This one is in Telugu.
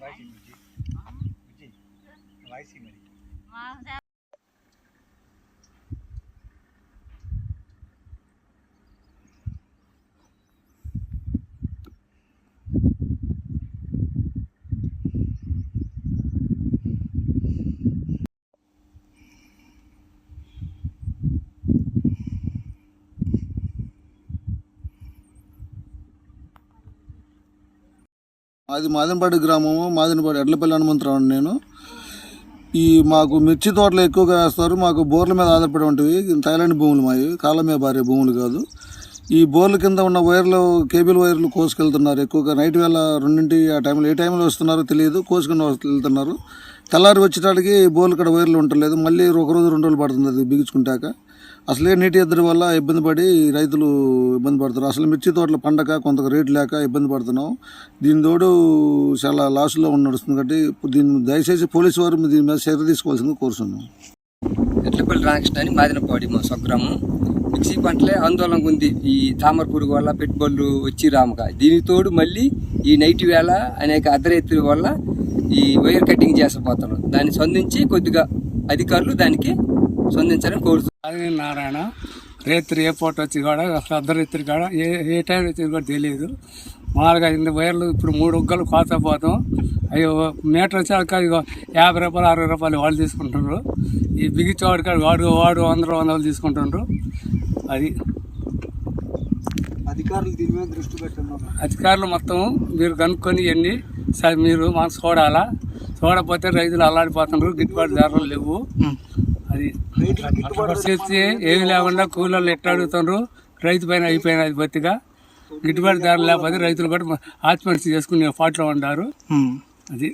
वाइसी मरी वाइसी मरी మాది మాదినపాడి గ్రామము మాదినపాడి ఎడ్లపల్లి హనుమంతరావు అండి నేను. ఈ మాకు మిర్చి తోటలు ఎక్కువగా వేస్తారు మాకు బోర్ల మీద ఆధారపడి ఉంటవి. థైలాండ్ భూములు మావి కాళ్ళ మీద భారీ భూములు కాదు. ఈ బోర్ల కింద ఉన్న వైర్లు కేబుల్ వైర్లు కోసుకెళ్తున్నారు. ఎక్కువగా నైట్ వేళ రెండింటి ఆ టైంలో ఏ టైంలో వస్తున్నారో తెలియదు. కోసుకుని వెళ్తున్నారు. తెల్లారి వచ్చేటానికి బోర్లు ఇక్కడ వైర్లు ఉండలేదు మళ్ళీ ఒక రోజు రెండు రోజులు పడుతుంది అది బిగించుకుంటాక. అసలే నీటి ఎద్దడి వల్ల ఇబ్బంది పడి రైతులు ఇబ్బంది పడుతున్నారు అసలు మిర్చి తోటల పండగ కొంత రేటు లేక ఇబ్బంది పడుతున్నాం. దీని తోడు చాలా లాస్లో ఉన్న నడుస్తుంది కాబట్టి దీన్ని దయచేసి పోలీసు వారు దీని మీద చర్య తీసుకోవాల్సింది కోరుతున్నాం ఎట్లపల్లి రామకృష్ణ అని మాదినపాడి మా స్వగ్రామం. మిర్చి పంటలే ఆందోళన ఉంది. ఈ తామర పురుగు వల్ల పెట్టుబడులు వచ్చి రాముగా దీనితోడు మళ్ళీ ఈ నైట్ వేళ అనేక అర్ధరైతుల వల్ల ఈ వైర్ కటింగ్ చేసపోతారు దాన్ని స్పందించి కొద్దిగా అధికారులు దానికి స్పందించాలని కోరుతున్నారు నారాయణ రేత్రి ఏ పూట వచ్చి కూడా అర్ధరేత్రి అర్ధరాత్రి కూడా ఏ ఏ టైం వచ్చేది కూడా తెలియదు. మామూలుగా ఇన్ని వైర్లు ఇప్పుడు మూడు ఒక్కలు కోత పోతాం. అయ్యో మీటర్ వచ్చాక ఇగో యాభై రూపాయలు అరవై రూపాయలు వాళ్ళు తీసుకుంటున్నారు. ఈ బిగించేవాడు కాడ వాడు వాడు వందలు వందలు తీసుకుంటుండ్రు అది అధికారులు దీని మీద దృష్టి పెట్టున్నారు అధికారులు మొత్తం మీరు కనుక్కొని ఇవన్నీ సరే మీరు మాకు చూడాలా? చూడకపోతే రైతులు అల్లాడిపోతున్నారు గిట్టుబాటు ధరలు లేవు. అది చేస్తే ఏమి లేకుండా కూలీలు ఎట్లా అడుగుతున్నారు రైతు పైన అయిపోయిన అది బతిగా గిట్టుబాటు ధర లేకపోతే రైతులు కూడా ఆత్మహత్య చేసుకునే పాటలో ఉన్నారు అది